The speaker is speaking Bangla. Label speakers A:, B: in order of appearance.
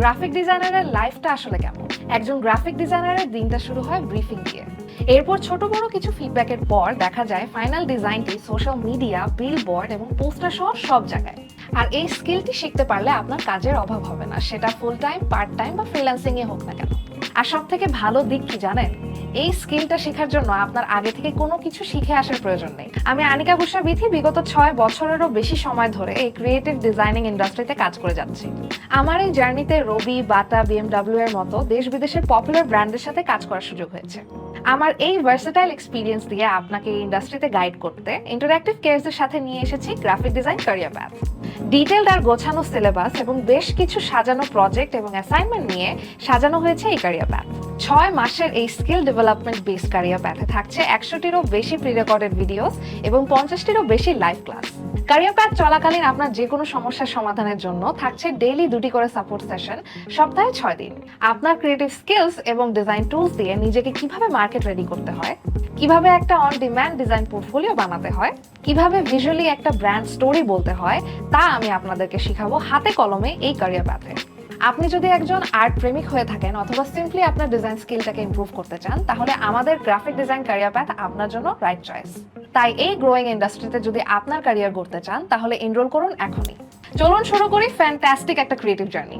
A: গ্রাফিক ডিজাইনারের লাইফটা আসলে কেমন? একজন গ্রাফিক ডিজাইনারের দিনটা শুরু হয় ব্রিফিং দিয়ে। এরপর ছোট বড় কিছু ফিডব্যাকের পর দেখা যায় ফাইনাল ডিজাইনটি সোশ্যাল মিডিয়া বিল বোর্ড এবং পোস্টার সহ সব জায়গায়। আর এই স্কিলটি শিখতে পারলে আপনার কাজের অভাব হবে না। সেটা ফুল টাইম পার্ট টাইম বা ফ্রিল্যান্সিং এ হোক না কেন। আর সব থেকে ভালো দিক কি জানেন? এই স্কিলটা শেখার জন্য আপনার আগে থেকে কোনো কিছু শিখে আসার প্রয়োজন নেই। আমি আনিকা বুসা বিথি বিগত ছয় বছরেরও বেশি সময় ধরে এই ক্রিয়েটিভ ডিজাইনিং ইন্ডাস্ট্রিতে কাজ করে যাচ্ছি। আমার এই জার্নিতে রবি, বাটা বিএমডাব্লিউ এর মতো দেশ বিদেশের পপুলার ব্র্যান্ডের সাথে কাজ করার সুযোগ হয়েছে। আমার এই ভার্সেটাইল এক্সপিরিয়েন্স দিয়ে আপনাকে ইন্ডাস্ট্রিতে গাইড করতে ইন্টারঅ্যাক্টিভ কেয়ার্সের সাথে নিয়ে এসেছি graphic design career path detailed আর গোছানো সিলেবাস এবং বেশ কিছু সাজানো প্রজেক্ট এবং অ্যাসাইনমেন্ট নিয়ে সাজানো হয়েছে এই ক্যারিয়ার প্যাথ ছয় মাসের এই স্কিল ডেভেলপমেন্ট বেস ক্যারিয়ার প্যাথে থাকছে একশোটিরও বেশি প্রি রেকর্ডেড ভিডিওস এবং পঞ্চাশটিরও বেশি লাইভ ক্লাস ক্যারিয়ার প্যাথ চলাকালীন আপনার যে কোনো সমস্যার সমাধানের জন্য থাকছে ডেইলি দুটি করে সাপোর্ট সেশন সপ্তাহে ছয় দিন। আপনার ক্রিয়েটিভ স্কিলস এবং ডিজাইন টুলস দিয়ে নিজেকে কীভাবে মার্কেট রেডি করতে হয়। কীভাবে একটা অন ডিম্যান্ড ডিজাইন পোর্টফোলিও বানাতে হয়, কীভাবে ভিজুয়ালি একটা ব্র্যান্ড স্টোরি বলতে হয়, তা আমি আপনাদেরকে শিখাবো হাতে কলমে এই ক্যারিয়ার প্যাথে আপনি যদি একজন আর্ট প্রেমিক হয়ে থাকেন অথবা সিম্পলি আপনার ডিজাইন স্কিলটাকে ইম্প্রুভ করতে চান, তাহলে আমাদের গ্রাফিক ডিজাইন ক্যারিয়ার প্যাথ আপনার জন্য রাইট চয়েস তাই এই গ্রোয়িং ইন্ডাস্ট্রিতে যদি আপনার ক্যারিয়ার গড়তে চান, তাহলে এনরোল করুন এখনই। চলুন শুরু করি ফ্যান্টাস্টিক একটা ক্রিয়েটিভ জার্নি